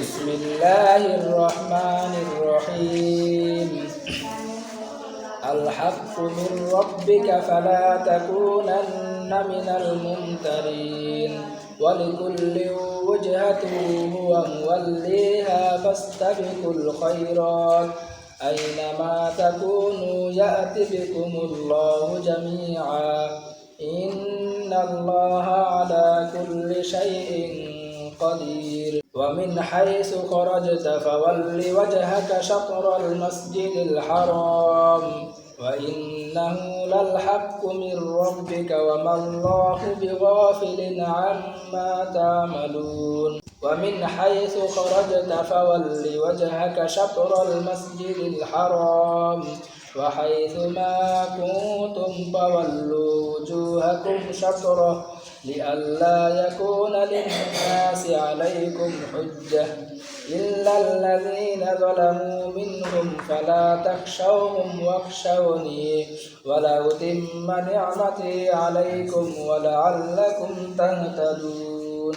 بسم الله الرحمن الرحيم. الحق من ربك فلا تكونن من الممترين. ولكل وجهة هو موليها فاستبقوا الخيرات. أينما تكونوا يأت بكم الله جميعا. إن الله على كل شيء قدير. ومن حيث خرجت فول وجهك شطر المسجد الحرام وإنه للحق من ربك وما الله بغافل عما تعملون. ومن حيث خرجت فول وجهك شطر المسجد الحرام وحيث ما كنتم فولوا. وجوهكم شطره لئلا يكون للناس عليكم حجة إلا الذين ظلموا منهم فلا تخشوهم واخشوني ولأتم نعمتي عليكم ولعلكم تهتدون